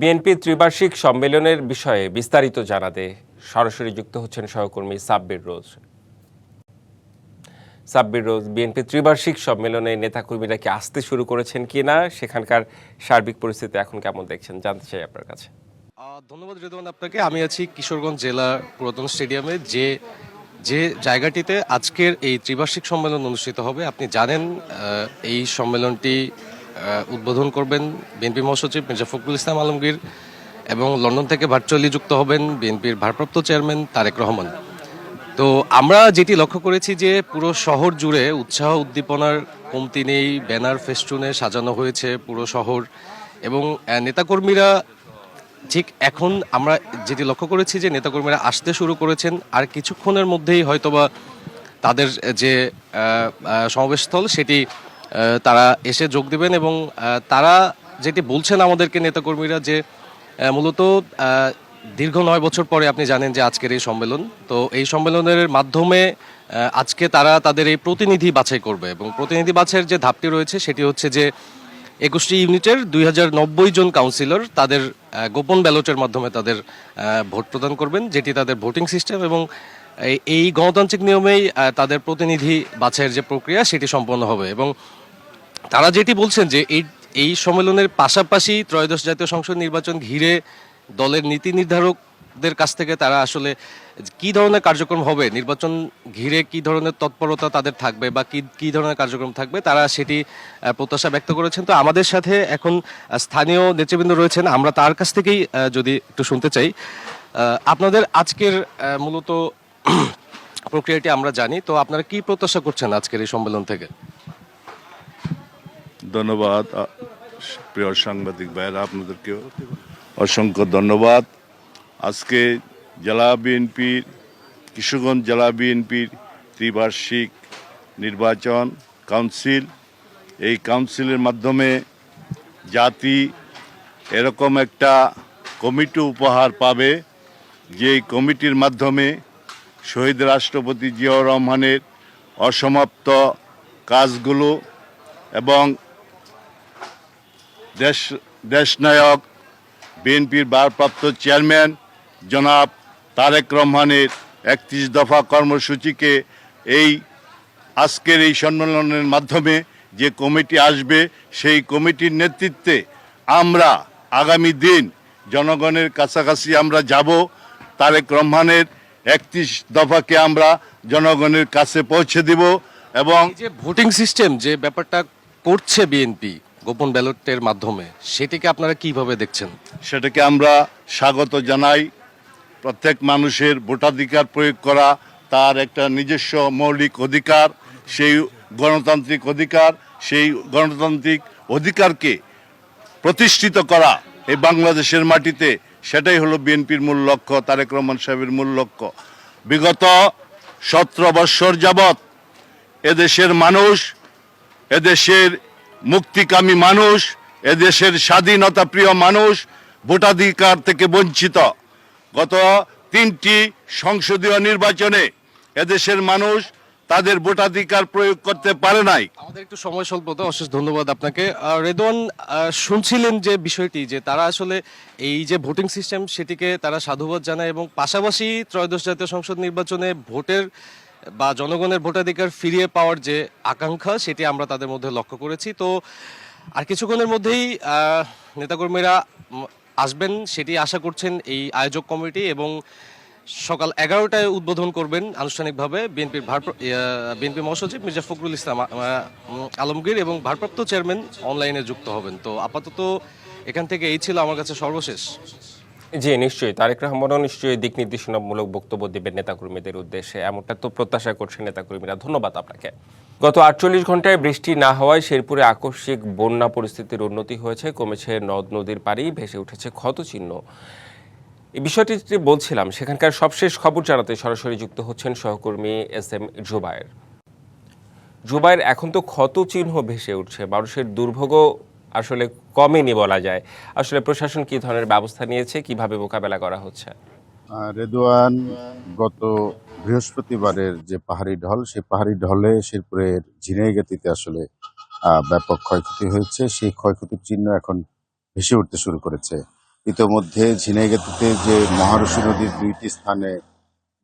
BNP ত্রিবার্ষিক সম্মেলনের বিষয়ে বিস্তারিত জানাতে সরাসরি যুক্ত হচ্ছেন সহকর্মী সাব্বির রোজ। সাব্বির রোজ, বিএনপি ত্রিবার্ষিক সম্মেলনে নেতাকর্মীরা কি আসতে শুরু করেছেন কি না? সেখানকার সার্বিক পরিস্থিতি এখন কেমন দেখছেন? জানতে চাই আপনার কাছে। ধন্যবাদ রেদওয়ান আপনাকে। আমি আছি কিশোরগঞ্জ জেলা পুরাতন স্টেডিয়ামে। যে যে জায়গাটিতে আজকের এই ত্রিবার্ষিক সম্মেলন অনুষ্ঠিত হবে, আপনি জানেন এই সম্মেলনটি উদ্বোধন করবেন বিএনপি মহাসচিব মির্জা ফখরুল ইসলাম আলমগীর এবং লন্ডন থেকে ভার্চুয়ালি যুক্ত হবেন বিএনপির ভারপ্রাপ্ত চেয়ারম্যান তারেক রহমান। তো আমরা যেটি লক্ষ্য করেছি যে পুরো শহর জুড়ে উৎসাহ উদ্দীপনার কমতি নেই, ব্যানার ফেস্টুনে সাজানো হয়েছে পুরো শহর এবং নেতাকর্মীরা ঠিক এখন আমরা যেটি লক্ষ্য করেছি যে নেতাকর্মীরা আসতে শুরু করেছেন, আর কিছুক্ষণের মধ্যেই হয়তোবা তাদের যে সমাবেশস্থল সেটি তারা এসে যোগ দেবেন এবং তারা যেটি বলছেন আমাদেরকে নেতাকর্মীরা যে মূলত দীর্ঘ নয় বছর পরে আপনি জানেন যে আজকের এই সম্মেলন। তো এই সম্মেলনের মাধ্যমে আজকে তারা তাদের এই প্রতিনিধি বাছাই করবে এবং প্রতিনিধি বাছাইয়ের যে ধাপটি রয়েছে সেটি হচ্ছে যে, একুশটি ইউনিটের দুই হাজার নব্বই জন কাউন্সিলর তাদের গোপন ব্যালটের মাধ্যমে তাদের ভোট প্রদান করবেন, যেটি তাদের ভোটিং সিস্টেম এবং এই- এই গণতান্ত্রিক নিয়মেই তাদের প্রতিনিধি বাছাইয়ের যে প্রক্রিয়া সেটি সম্পন্ন হবে এবং তারা যেটি বলছেন যে এই এই সম্মেলনের পাশাপাশি ত্রয়োদশ জাতীয় সংসদ নির্বাচন ঘিরে দলের নীতি নির্ধারকদের কাছ থেকে তারা আসলে কি ধরনের কার্যক্রম হবে, নির্বাচন ঘিরে কি ধরনের তৎপরতা তাদের থাকবে বা কি কি ধরনের কার্যক্রম থাকবে, তারা সেটি প্রত্যাশা ব্যক্ত করেছেন। তো আমাদের সাথে এখন স্থানীয় নেতৃবৃন্দ রয়েছেন। আমরা তার কাছ থেকেই যদি একটু শুনতে চাই আপনাদের আজকের মূলত প্রক্রিয়াটি আমরা জানি। তো আপনারা কি প্রত্যাশা করছেন আজকের এই সম্মেলন থেকে? ধন্যবাদ প্রিয় সাংবাদিক ভাইয়েরা, আপনাদেরকেও অসংখ্য ধন্যবাদ। আজকে জেলা বিএনপির, কিশোরগঞ্জ জেলা বিএনপির ত্রিবার্ষিক নির্বাচন কাউন্সিল। এই কাউন্সিলের মাধ্যমে জাতি এরকম একটা কমিটি উপহার পাবে যে কমিটির মাধ্যমে শহীদ রাষ্ট্রপতি জিয়াউর রহমানের অসমাপ্ত কাজগুলো এবং দেশ দেশনায়ক বিএনপির ভারপ্রাপ্ত চেয়ারম্যান জনাব তারেক রহমানের একত্রিশ দফা কর্মসূচিকে এই, আজকের এই সম্মেলনের মাধ্যমে যে কমিটি আসবে, সেই কমিটির নেতৃত্বে আমরা আগামী দিন জনগণের কাছাকাছি আমরা যাব। তারেক রহমানের একত্রিশ দফাকে আমরা জনগণের কাছে পৌঁছে দিব এবং যে ভোটিং সিস্টেম যে ব্যাপারটা করছে বিএনপি গোপন ব্যালটের মাধ্যমে, সেটিকে আপনারা কীভাবে দেখছেন? সেটাকে আমরা স্বাগত জানাই। প্রত্যেক মানুষের ভোটাধিকার প্রয়োগ করা তার একটা নিজস্ব মৌলিক অধিকার, সেই গণতান্ত্রিক অধিকার, সেই গণতান্ত্রিক অধিকারকে প্রতিষ্ঠিত করা এই বাংলাদেশের মাটিতে, সেটাই হলো বিএনপির মূল লক্ষ্য, তারেক রহমান সাহেবের মূল লক্ষ্য। বিগত সতেরো বৎসর যাবৎ এদেশের মানুষ, এদেশের মুক্তিকামী মানুষ, এদেশের স্বাধীনতা প্রিয় মানুষ, ভোটাধিকার থেকে বঞ্চিত। গত তিনটি সংসদীয় নির্বাচনে এদেশের মানুষ তাদের ভোটাধিকার প্রয়োগ করতে পারে নাই। আমাদের একটু সময় স্বল্পতা অশেষ ধন্যবাদ আপনাকে। রেদওয়ান শুনছিলেন যে বিষয়টি, যে তারা আসলে এই যে ভোটিং সিস্টেম, সেটিকে তারা সাধুবাদ জানায় এবং পাশাপাশি ত্রয়োদশ জাতীয় সংসদ নির্বাচনে ভোটের বা জনগণের ভোটাধিকার ফিরিয়ে পাওয়ার যে আকাঙ্ক্ষা, সেটি আমরা তাদের মধ্যে লক্ষ্য করেছি। তো, আর কিছুক্ষণের মধ্যেই নেতাকর্মীরা আসবেন, সেটি আশা করছেন এই আয়োজক কমিটি এবং সকাল এগারোটায় উদ্বোধন করবেন আনুষ্ঠানিকভাবে বিএনপির ভার বিএনপি মহাসচিব মির্জা ফখরুল ইসলাম আলমগীর এবং ভারপ্রাপ্ত চেয়ারম্যান অনলাইনে যুক্ত হবেন। তো, আপাতত এখান থেকে এই ছিল আমার কাছে সর্বশেষ। জি, নিশ্চয়ই। তারেক রহমানও নিশ্চয়ই দিক নির্দেশনামূলক বক্তব্য দেবেন নেতাকর্মীদের উদ্দেশ্যে। এমনটা তো প্রত্যাশা করছেন নেতাকর্মীরা। ধন্যবাদ আপনাকে। গত আটচল্লিশ ঘন্টায় বৃষ্টি না হওয়ায় শেরপুরে আকস্মিক বন্যা পরিস্থিতির উন্নতি হয়েছে। কমেছে নদ নদীর পাড়ি, ভেসে উঠেছে ক্ষতচিহ্ন। এই বিষয়টি বলছিলাম, সেখানকার সবশেষ খবর জানাতে সরাসরি যুক্ত হচ্ছেন সহকর্মী এস এম জুবায়ের। জুবায়ের এখন তো ক্ষত চিহ্ন ভেসে উঠছে। মানুষের দুর্ভোগও আসলে কমেনি বলা যায়। আসলে প্রশাসন কি ধরনের ব্যবস্থা নিয়েছে? কীভাবে মোকাবেলা করা হচ্ছে? আহ, রেদওয়ান গত বৃহস্পতিবারের যে পাহাড়ি ঢল সেই পাহাড়ি ঢলে শেরপুরের ঝিনাইগাতিতে আসলে ব্যাপক ক্ষয়ক্ষতি হয়েছে। সেই ক্ষয়ক্ষতির চিহ্ন এখন ভেসে উঠতে শুরু করেছে। ইতোমধ্যে ঝিনাইগাতিতে যে মহারশী নদীর দুইটি স্থানে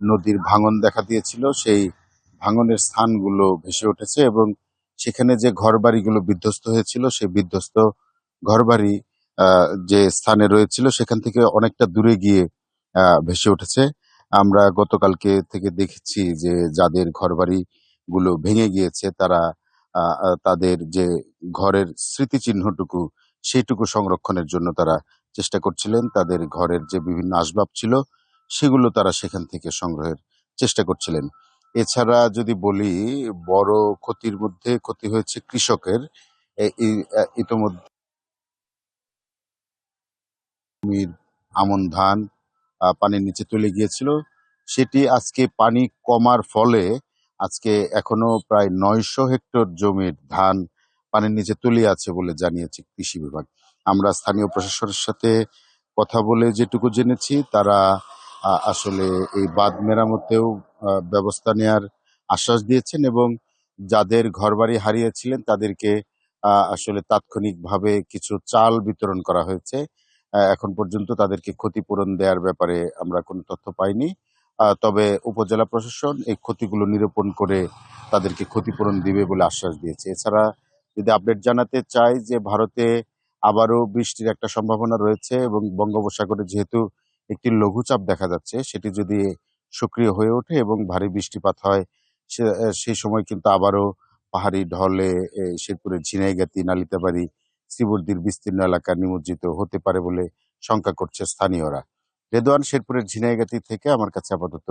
নদীর ভাঙন দেখা দিয়েছিল সেই ভাঙনের স্থানগুলো ভেসে উঠেছে এবং সেখানে যে ঘরবাড়িগুলো বিধ্বস্ত হয়েছিল, সেই বিধ্বস্ত ঘরবাড়ি যে স্থানে রয়েছিল, সেখান থেকে অনেকটা দূরে গিয়ে ভেসে উঠেছে। আমরা গতকালকে থেকে দেখেছি যে যাদের ঘরবাড়ি গুলো ভেঙে গিয়েছে, তারা তাদের যে ঘরের স্মৃতিচিহ্নটুকু, সেইটুকু সংরক্ষণের জন্য তারা চেষ্টা করছিলেন। তাদের ঘরের যে বিভিন্ন আসবাব ছিল সেগুলো তারা সেখান থেকে সংগ্রহের চেষ্টা করছিলেন। এছাড়া যদি বলি, বড় ক্ষতির মধ্যে ক্ষতি হয়েছে কৃষকের। ইতোমধ্যে আমন ধান পানির নিচে চলে গিয়েছিল। সেটি আজকে পানি কমার ফলে আজকে এখনও প্রায় নয়শো হেক্টর জমির ধান পানির নিচে তলিয়ে আছে বলে জানিয়েছে কৃষি বিভাগ। আমরা স্থানীয় প্রশাসনের সাথে কথা বলে যেটুকু জেনেছি, তারা আসলে এই বাঁধ মেরামতেও ব্যবস্থা নেয়ার আশ্বাস দিয়েছেন এবং যাদের ঘরবাড়ি হারিয়েছিলেন তাদেরকে আসলে তাৎক্ষণিকভাবে কিছু চাল বিতরণ করা হয়েছে। এখন পর্যন্ত তাদেরকে ক্ষতিপূরণ দেওয়ার ব্যাপারে আমরা কোনো তথ্য পাইনি। তবে উপজেলা প্রশাসন এই ক্ষতিগুলো নিরূপণ করে তাদেরকে ক্ষতিপূরণ দিবে বলে আশ্বাস দিয়েছে। এছাড়া যদি আপডেট জানাতে চাই যে ভারতে আবারও বৃষ্টির একটা সম্ভাবনা রয়েছে এবং বঙ্গোপসাগরে যেহেতু একটি লঘুচাপ দেখা যাচ্ছে। সেটি যদি সক্রিয় হয়ে ওঠে এবং ভারী বৃষ্টিপাত হয় সে- সেই সময় কিন্তু আবারও পাহাড়ি ঢলে এ, শেরপুরের ঝিনাইগাতি নালিতাবাড়ি শ্রীবর্দির বিস্তীর্ণ এলাকা নিমজ্জিত হতে পারে বলে শঙ্কা করছে স্থানীয়রা। রেদওয়ান শেরপুরের ঝিনাইগাতি থেকে আমার কাছে আপাতত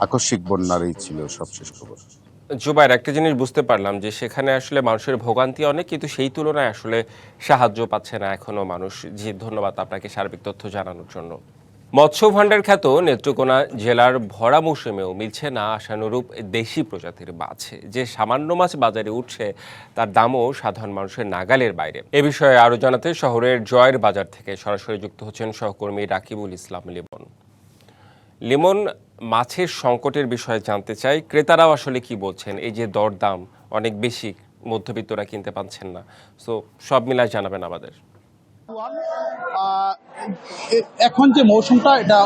আকস্মিক বন্যার এই ছিল সবশেষ খবর। জুবাইর, একটা জিনিস বুঝতে পারলাম যে সেখানে আসলে মানুষের ভোগান্তি অনেক, কিন্তু সেই তুলনায় আসলে সাহায্য পাচ্ছে না এখনও মানুষ। জি, ধন্যবাদ আপনাকে সার্বিক তথ্য জানানোর জন্য। মৎস্য ভাণ্ডার খ্যাত নেত্রকোনা জেলার ভরা মৌসুমেও মিলছে না আশানুরূপ দেশি প্রজাতির মাছ। যে সামান্য মাছ বাজারে উঠছে, তার দামও সাধারণ মানুষের নাগালের বাইরে। এ বিষয়ে আরও জানাতে শহরের জয়ের বাজার থেকে সরাসরি যুক্ত হচ্ছেন সহকর্মী রাকিবুল ইসলাম লিমন। লিমন মাছের সংকটের বিষয়ে জানতে চাই। ক্রেতারাও আসলে কি বলছেন? এই যে দরদাম, অনেক বেশি মধ্যবিত্তরা কিনতে পারছেন না। সো সব মিলায় জানাবেন আমাদের। এখন যে মৌসুমটা, এটা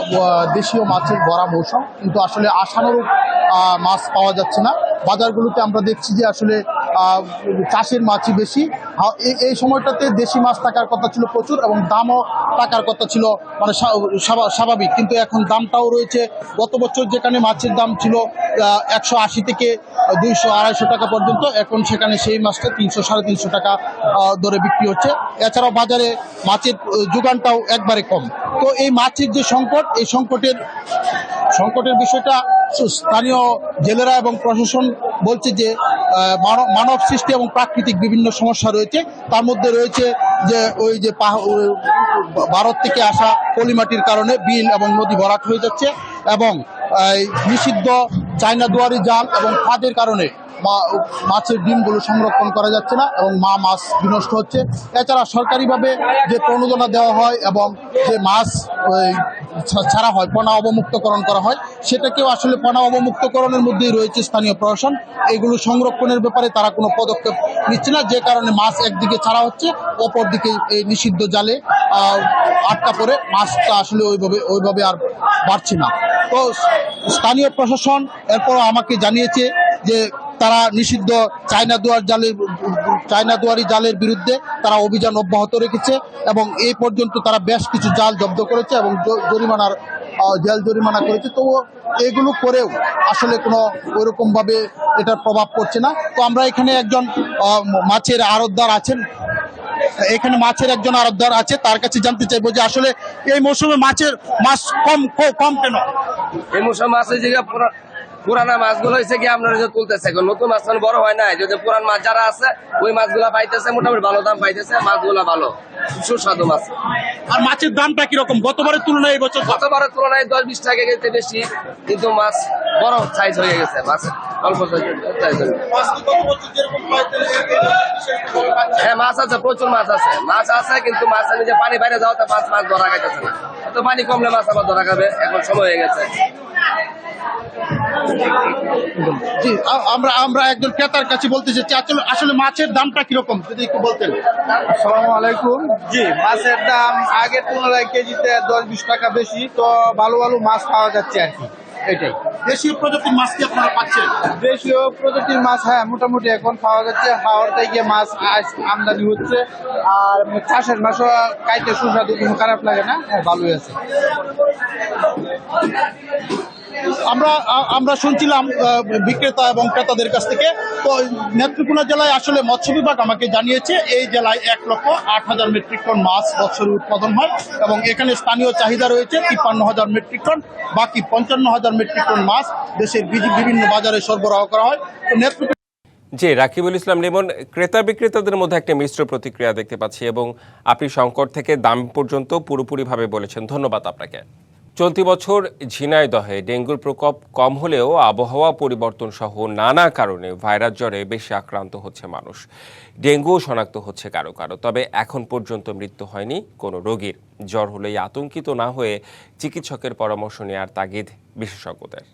দেশীয় মাছের ভরা মৌসুম। কিন্তু আসলে আশানুরূপ মাছ পাওয়া যাচ্ছে না। বাজারগুলোতে আমরা দেখছি যে আসলে চাষের মাছই বেশি। এই সময়টাতে দেশি মাছ থাকার কথা ছিল প্রচুর এবং দামও টাকার কথা ছিল মানে স্বা- স্বাভা- স্বাভাবিক। কিন্তু এখন দামটাও রয়েছে। গত বছর যেখানে মাছের দাম ছিল একশো আশি থেকে দুইশো আড়াইশো টাকা পর্যন্ত, এখন সেখানে সেই মাছটা তিনশো, সাড়ে তিনশো টাকা দরে বিক্রি হচ্ছে। এছাড়াও বাজারে মাছের যোগানটাও একবারে কম। তো এই মাছের যে সংকট, এই সংকটের সংকটের বিষয়টা স্থানীয় জেলেরা এবং প্রশাসন বলছে যে মানব সৃষ্টি এবং প্রাকৃতিক বিভিন্ন সমস্যা রয়েছে। তার মধ্যে রয়েছে যে, ওই যে ভারত থেকে আসা পলিমাটির কারণে বিল এবং নদী ভরাট হয়ে যাচ্ছে এবং নিষিদ্ধ চায়না দুয়ারি জাল এবং খাদের কারণে মাছের ডিমগুলো সংরক্ষণ করা যাচ্ছে না এবং মা মাছ বিনষ্ট হচ্ছে। এছাড়া সরকারিভাবে যে প্রণোদনা দেওয়া হয় এবং যে মাছ ছাড়া হয় পণা অবমুক্তকরণ করা হয়। সেটাকেও আসলে পণা অবমুক্তকরণের মধ্যেই রয়েছে স্থানীয় প্রশাসন। এগুলো সংরক্ষণের ব্যাপারে তারা কোনো পদক্ষেপ নিচ্ছে না, যে কারণে মাছ একদিকে ছাড়া হচ্ছে, অপরদিকে এই নিষিদ্ধ জালে আটকা পড়ে। মাছটা আসলে ওইভাবে ওইভাবে আর বাড়ছে না। তো স্থানীয় প্রশাসন এরপর আমাকে জানিয়েছে যে তারা নিষিদ্ধ চায়না দুয়ার জালের, চায়না দুয়ারি জালের বিরুদ্ধে তারা অভিযান অব্যাহত রেখেছে এবং এই পর্যন্ত তারা বেশ কিছু জাল জব্দ করেছে এবং জরিমানার জেল জরিমানা করেছে। তো এগুলো করেও আসলে কোনো ওইরকম ভাবে এটার প্রভাব পড়ছে না। তো আমরা এখানে একজন মাছের আড়তদার আছেন। এখানে মাছের একজন আড়তদার আছে, তার কাছে জানতে চাইব যে আসলে এই মৌসুমে মাছের মাছ কম কম কেন? এই মৌসুম মাছ হয়েছে গিয়ে পুরা- পুরানা মাছগুলো হয়েছে কি আপনারা যে তুলতেছে নতুন মাছ এখন বড় হয় না যদি পুরান মাছ যারা আছে ওই মাছগুলা পাইতেছে মোটামুটি ভালো দাম পাইতেছে মাছগুলা ভালো সুস্বাদু মাছ। আর মাছের দামটা কীরকম? গতবারের তুলনায় এই বছর গতবারের তুলনায় দশ বিশ টাকা গেছে বেশি কিন্তু মাছ বড় সাইজ হয়ে গেছে মাছ অল্প সাইজ হ্যাঁ মাছ আছে প্রচুর মাছ আছে। মাছ আছে কিন্তু মাছ নিজে পানি বাইরে যাওয়াতে মাছ মাছ ধরা খাইতেছে না। তো পানি কমলে মাছ আবার ধরা খাবে এখন সময় হয়ে গেছে। জি আমরা আমরা একজন ক্রেতার কাছে বলতে চাচ্ছি আসলে আসলে মাছের দামটা কীরকম? যদি একটু বলতেন। আসসালামু আলাইকুম। জি। মাছের দাম আগের তুলনায় কেজিতে দশ বিশ টাকা বেশি তো ভালো ভালো মাছ পাওয়া যাচ্ছে আর কি। এটাই। দেশীয় প্রজাতির মাছ কি আপনারা পাচ্ছেন? দেশীয় প্রজাতির মাছ হ্যাঁ মোটামুটি এখন পাওয়া যাচ্ছে। হাওড় থেকে মাছ আমদানি হচ্ছে আর চাষের মাছও খাইতে সুস্বাদু কোনো খারাপ লাগে না। হ্যাঁ ভালোই আছে। আমরা আমরা শুনছিলাম বিক্রেতা এবং ক্রেতাদের কাছ থেকে। তো নেত্রকোনা জেলায় আসলে মৎস্য বিভাগ আমাকে জানিয়েছে, এই জেলায় এক লক্ষ আট হাজার মেট্রিক টন মাছ বছরে উৎপাদন হয় এবং এখানে স্থানীয় চাহিদা রয়েছে তিপ্পান্ন হাজার মেট্রিক টন, বাকি পঞ্চান্ন হাজার মেট্রিক টন মাছ দেশের বিভিন্ন বাজারে সরবরাহ করা হয়। তো নেত্রকোনা জি, রাকিবুল ইসলাম লেমন ক্রেতা বিক্রেতাদের মধ্যে একটা মিশ্র প্রতিক্রিয়া দেখতে পাচ্ছি এবং আপনি সংকট থেকে দাম পর্যন্ত পুরোপুরিভাবে বলেছেন। ধন্যবাদ আপনাকে। চলতি বছর ঝিনাইদহে ডেঙ্গুর প্রকোপ কম হলেও আবহাওয়া পরিবর্তন সহ নানা কারণে ভাইরাস জ্বরে বেশি আক্রান্ত হচ্ছে মানুষ। ডেঙ্গুও শনাক্ত হচ্ছে কারও কারও, তবে এখন পর্যন্ত মৃত্যু হয়নি কোনো রোগীর। জ্বর হলেই আতঙ্কিত না হয়ে চিকিৎসকের পরামর্শ নেওয়ার তাগিদ বিশেষজ্ঞদের।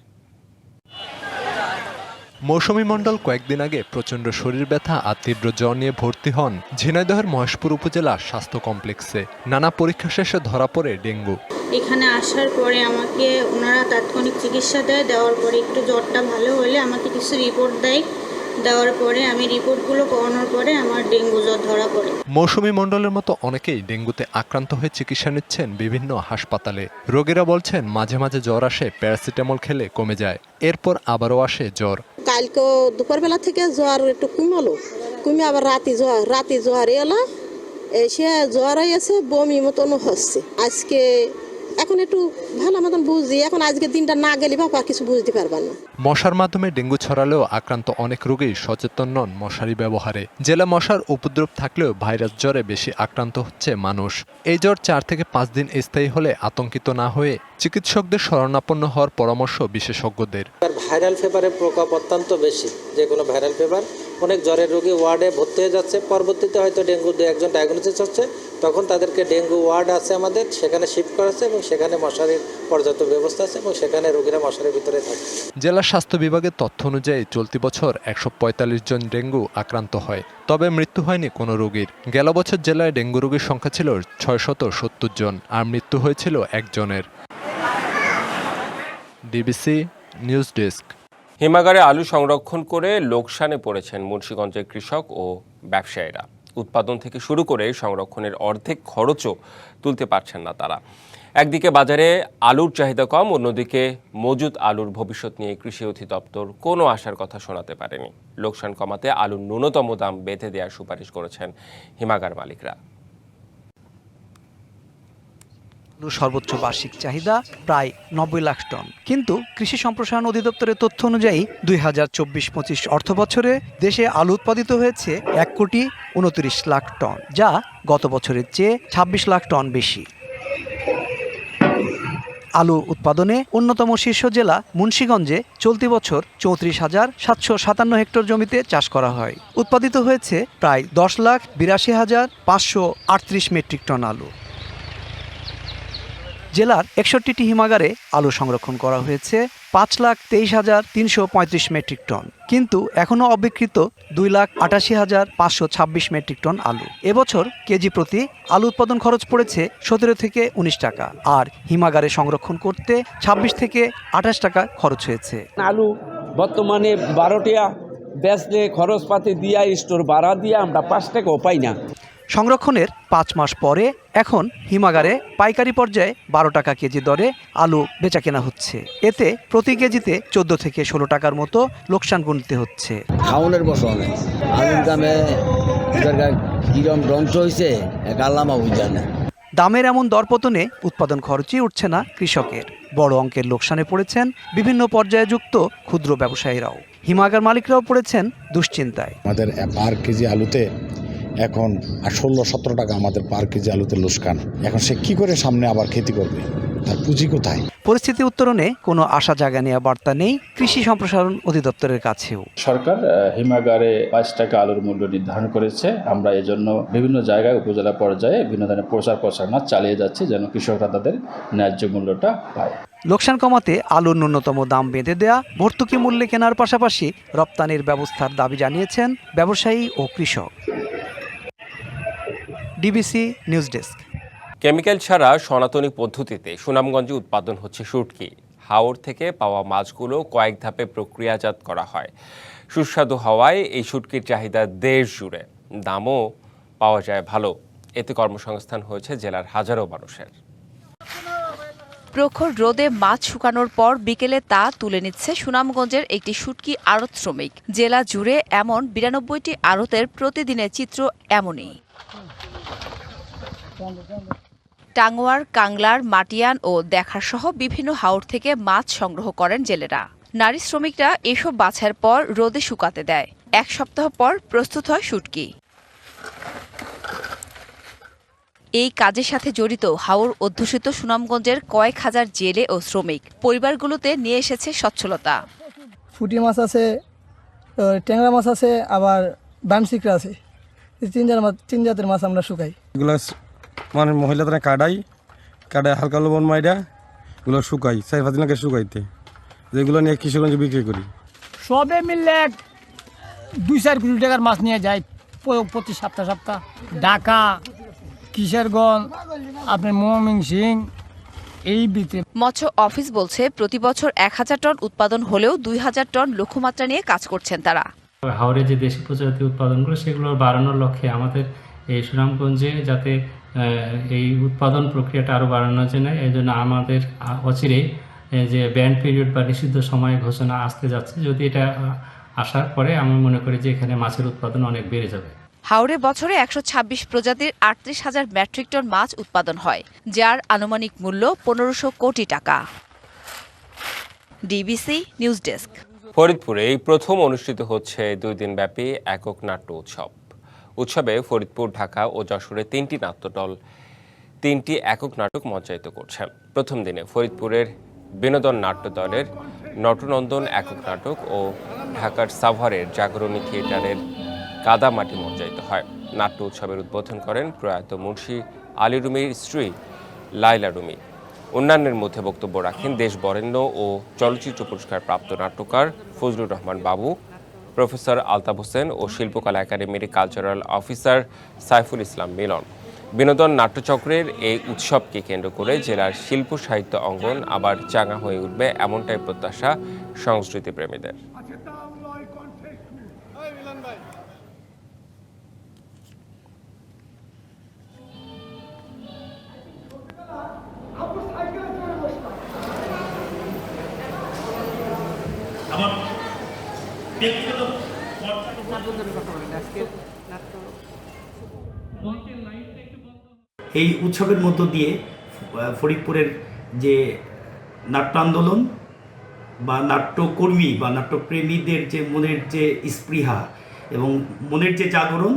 মৌসুমী মণ্ডল কয়েকদিন আগে প্রচণ্ড শরীর ব্যথা আর তীব্র জ্বর নিয়ে ভর্তি হন ঝিনাইদহের মহেশপুর উপজেলা স্বাস্থ্য কমপ্লেক্সে। নানা পরীক্ষা শেষে ধরা পড়ে ডেঙ্গু। এখানে আসার পরে আমাকে ওনারা তাৎক্ষণিক চিকিৎসা দেয়। দেওয়ার পরে একটু জ্বরটা ভালো হলে আমাকে কিছু রিপোর্ট দেয়। দেওয়ার পরে আমি রিপোর্টগুলো করানোর পরে আমার ডেঙ্গু জ্বর ধরা পড়ে। মৌসুমী মণ্ডলের মতো অনেকেই ডেঙ্গুতে আক্রান্ত হয়ে চিকিৎসা নিচ্ছেন বিভিন্ন হাসপাতালে। রোগীরা বলছেন মাঝে মাঝে জ্বর আসে প্যারাসিটামল খেলে কমে যায়। এরপর আবারও আসে জ্বর। কালকে দুপুরবেলা থেকে জ্বর একটু কমলো। কমে আবার রাতে জ্বর রাতে জ্বর এলো। এসে জ্বর এসে বমি মতন হচ্ছে। আজকে এখন একটু ভালো মতন বুঝি এখন আজকে দিনটা না গেলে বাবা কিছু বুঝতে পারবার না। মশার মাধ্যমে ডেঙ্গু ছড়ালেও আক্রান্ত অনেক রোগী সচেতন নন মশারি ব্যবহারে। জেলা মশার উপদ্রব থাকলেও ভাইরাস জ্বরে বেশি আক্রান্ত হচ্ছে মানুষ। এই জ্বর চার থেকে পাঁচ দিন স্থায়ী হলে আতঙ্কিত না হয়ে চিকিৎসকদের শরণাপন্ন হওয়ার পরামর্শ বিশেষজ্ঞদের। আর ভাইরাল ফিভারের প্রকোপ অত্যন্ত বেশি যে কোনো ভাইরাল ফিভার অনেক জ্বরের রোগী ওয়ার্ডে ভর্তি হয়ে যাচ্ছে। পরবর্তীতে হয়তো ডেঙ্গু দু একজন ডায়াগনোসিস হচ্ছে। তখন তাদেরকে ডেঙ্গু ওয়ার্ড আছে আমাদের, সেখানে শিফট করা আছে এবং সেখানে মশারির পর্যাপ্ত ব্যবস্থা আছে এবং সেখানে রোগীরা মশারির ভিতরে থাকে। জেলা স্বাস্থ্য বিভাগের তথ্য অনুযায়ী চলতি বছর একশো পঁয়তাল্লিশ জন ডেঙ্গু আক্রান্ত হয়, তবে মৃত্যু হয়নি কোনো রোগীর। গেল বছর জেলায় ডেঙ্গু রোগীর সংখ্যা ছিল ছয়শত সত্তর জন, আর মৃত্যু হয়েছিল একজনের। DBC news desk. হিমাগারে আলু সংরক্ষণ করে লোকসানে পড়েছেন মুন্সীগঞ্জের কৃষক ও ব্যবসায়ীরা। উৎপাদন থেকে শুরু করে সংরক্ষণের অর্ধেক খরচও তুলতে পারছেন না তারা। একদিকে বাজারে আলুর চাহিদা কম, অন্যদিকে মজুদ আলুর ভবিষ্যৎ নিয়ে কৃষি অধিদপ্তর কোনো আশার কথা শোনাতে পারেনি। লোকসান কমাতে আলুর ন্যূনতম দাম বেঁধে দেওয়ার সুপারিশ করেছেন হিমাগার মালিকরা আলুর সর্বোচ্চ বার্ষিক চাহিদা প্রায় নব্বই লাখ টন। কিন্তু কৃষি সম্প্রসারণ অধিদপ্তরের তথ্য অনুযায়ী দুই হাজার চব্বিশ পঁচিশ অর্থ বছরে দেশে আলু উৎপাদিত হয়েছে এক কোটি উনত্রিশ লাখ টন, যা গত বছরের চেয়ে ছাব্বিশ লাখ টন বেশি। আলু উৎপাদনে অন্যতম শীর্ষ জেলা মুন্সীগঞ্জে চলতি বছর চৌত্রিশ হাজার সাতশো সাতান্ন হেক্টর জমিতে চাষ করা হয়। উৎপাদিত হয়েছে প্রায় দশ লাখ বিরাশি হাজার পাঁচশো আটত্রিশ মেট্রিক টন আলু। জেলার একষট্টিটি হিমাগারে আলু সংরক্ষণ করা হয়েছে পাঁচ লাখ তেইশ হাজার তিনশো পঁয়ত্রিশ মেট্রিক টন। কিন্তু এখনও অবিকৃত দুই লাখ আটাশি হাজার পাঁচশো ছাব্বিশ মেট্রিক টন আলু। এবছর কেজি প্রতি আলু উৎপাদন খরচ পড়েছে সতেরো থেকে উনিশ টাকা, আর হিমাগারে সংরক্ষণ করতে ছাব্বিশ থেকে আঠাশ টাকা খরচ হয়েছে। আলু বর্তমানে বারো টাকা বেচলে খরচপাতি দিয়া, স্টোর ভাড়া দিয়ে আমরা পাঁচ টাকাও পাই না। সংরক্ষণের পাঁচ মাস পরে এখন হিমাগারে পাইকারি পর্যায়ে বারো টাকা কেজি দরে আলু বেচা কেনা হচ্ছে। এতে প্রতি কেজিতে চোদ্দ থেকে ষোলো টাকার মতো লোকসান গুনতে হচ্ছে। খাওনের বছর আলুর দামে কিরম ধ্বংস হয়েছে গাল্লামা বুঝা না দামের এমন দরপতনে উৎপাদন খরচই উঠছে না কৃষকের। বড় অঙ্কের লোকসানে পড়েছেন বিভিন্ন পর্যায়ে যুক্ত ক্ষুদ্র ব্যবসায়ীরাও। হিমাগার মালিকরাও পড়েছেন দুশ্চিন্তায়। আমাদের পার কেজি আলুতে এখন ষোলো সতেরো টাকা আমাদের পার কেজি আলুতে লোসকান। এখন সে কি করে সামনে আবার খেতি করবে তার পুঁজি কোথায়? পরিস্থিতি উত্তরণে কোনো আশা জাগা নেওয়া বার্তা নেই কৃষি সম্প্রসারণ অধিদপ্তরের কাছেও। সরকার হিমাগারে পাঁচ টাকা আলুর মূল্য নির্ধারণ করেছে। আমরা এজন্য বিভিন্ন জায়গায় উপজেলা পর্যায়ে বিভিন্ন ধরনের প্রচার প্রচারণা চালিয়ে যাচ্ছি যেন কৃষকরা তাদের ন্যায্য মূল্যটা পায়। লোকসান কমাতে আলুর ন্যূনতম দাম বেঁধে দেয়া ভর্তুকি মূল্যে কেনার পাশাপাশি রপ্তানির ব্যবস্থার দাবি জানিয়েছেন ব্যবসায়ী ও কৃষক। DBC news desk. কেমিক্যাল ছাড়া সনাতনী পদ্ধতিতে সুনামগঞ্জে উৎপাদন হচ্ছে শুটকি। হাওর থেকে পাওয়া মাছগুলো কয়েক ধাপে প্রক্রিয়াজাত করা হয়। সুস্বাদু হওয়ায় এই শুটকির চাহিদা দেশ জুড়ে। দামও পাওয়া যায় ভালো। এতে কর্মসংস্থান হয়েছে জেলার হাজারো মানুষের। প্রখর রোদে মাছ শুকানোর পর বিকেলে তা তুলে নিচ্ছে সুনামগঞ্জের একটি শুটকি আড়ত শ্রমিক। জেলা জুড়ে এমন বিরানব্বইটি আড়তের প্রতিদিনের চিত্র এমনই। টাঙ্গুয়ার কাংলার মাটিয়ান ও দেখার সহ বিভিন্ন হাওর থেকে মাছ সংগ্রহ করেন জেলেরা। নারী শ্রমিকরা এসব বাছার পর রোদে শুকাতে দেয়। এক সপ্তাহ পর প্রস্তুত হয় শুটকি। এই কাজের সাথে জড়িত হাওর অধ্যুষিত সুনামগঞ্জের কয়েক হাজার জেলে ও শ্রমিক পরিবারগুলোতে নিয়ে এসেছে সচ্ছলতা। ফুটি মাছ আছে ট্যাংরা মাছ আছে আবার বামসিকরা আছে। এই তিন জাতের মাছ তিন জাতের মাছ আমরা শুকাই। এগুলো মানে মহিলা তারা কাটাই কাটাই হালকা লবণ মাইরা এগুলো শুকাই চার পাঁচ দিন আগে শুকাইতে। যেগুলো নিয়ে কিশোরগঞ্জে বিক্রি করি। সবে মিললে এক দুই চার কোটি টাকার মাছ নিয়ে যায় প্রতি সপ্তাহ সপ্তাহ। ঢাকা কিশোরগঞ্জ আপনার মমিন সিং এই বিতে মৎস্য অফিস বলছে প্রতি বছর এক হাজার টন উৎপাদন হলেও দুই হাজার টন লক্ষ্যমাত্রা নিয়ে কাজ করছেন তারা। হাওড়ে যে দেশি প্রজাতি উৎপাদনগুলো সেগুলো বাড়ানোর লক্ষ্যে আমাদের এই সুনামগঞ্জে যাতে এই উৎপাদন প্রক্রিয়াটা আরও বাড়ানো যায় এই জন্য আমাদের অচিরেই যে ব্যান্ড পিরিয়ড বা নিষিদ্ধ সময় ঘোষণা আসতে যাচ্ছে। যদি এটা আসার পরে আমি মনে করি যে এখানে মাছের উৎপাদন অনেক বেড়ে যাবে। হাওড়ে বছরে একশো ছাব্বিশ প্রজাতির আটত্রিশ হাজার মেট্রিক টন মাছ উৎপাদন হয় যার আনুমানিক মূল্য পনেরোশো কোটি টাকা। DBC news desk. ফরিদপুরে এই প্রথম অনুষ্ঠিত হচ্ছে দুই দিনব্যাপী একক নাট্য উৎসব। উৎসবে ফরিদপুর, ঢাকা ও যশোরে তিনটি নাট্যদল, তিনটি একক নাটক মঞ্চায়িত করছে। প্রথম দিনে ফরিদপুরের বিনোদন নাট্য দলের নটনন্দন একক নাটক ও ঢাকার সাভারের জাগরণী থিয়েটারের কাদামাটি মঞ্চায়িত হয়। নাট্য উৎসবের উদ্বোধন করেন প্রয়াত মুন্সী আলী রুমির স্ত্রী লাইলা রুমি। অন্যান্যের মধ্যে বক্তব্য রাখেন দেশ বরেণ্য ও চলচ্চিত্র পুরস্কার প্রাপ্ত নাট্যকার ফজলুর রহমান বাবু প্রফেসর আলতাফ হোসেন ও শিল্পকলা একাডেমির কালচারাল অফিসার সাইফুল ইসলাম মিলন। বিনোদন নাট্যচক্রের এই উৎসবকে কেন্দ্র করে জেলার শিল্প সাহিত্য অঙ্গন আবার চাঙা হয়ে উঠবে এমনটাই প্রত্যাশা সংস্কৃতি এই উৎসবের মধ্য দিয়ে ফরিদপুরের যে নাট্য আন্দোলন বা নাট্যকর্মী বা নাট্যপ্রেমীদের যে মনের যে স্পৃহা এবং মনের যে জাগরণ,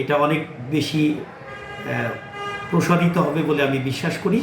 এটা অনেক বেশি প্রসারিত হবে বলে আমি বিশ্বাস করি।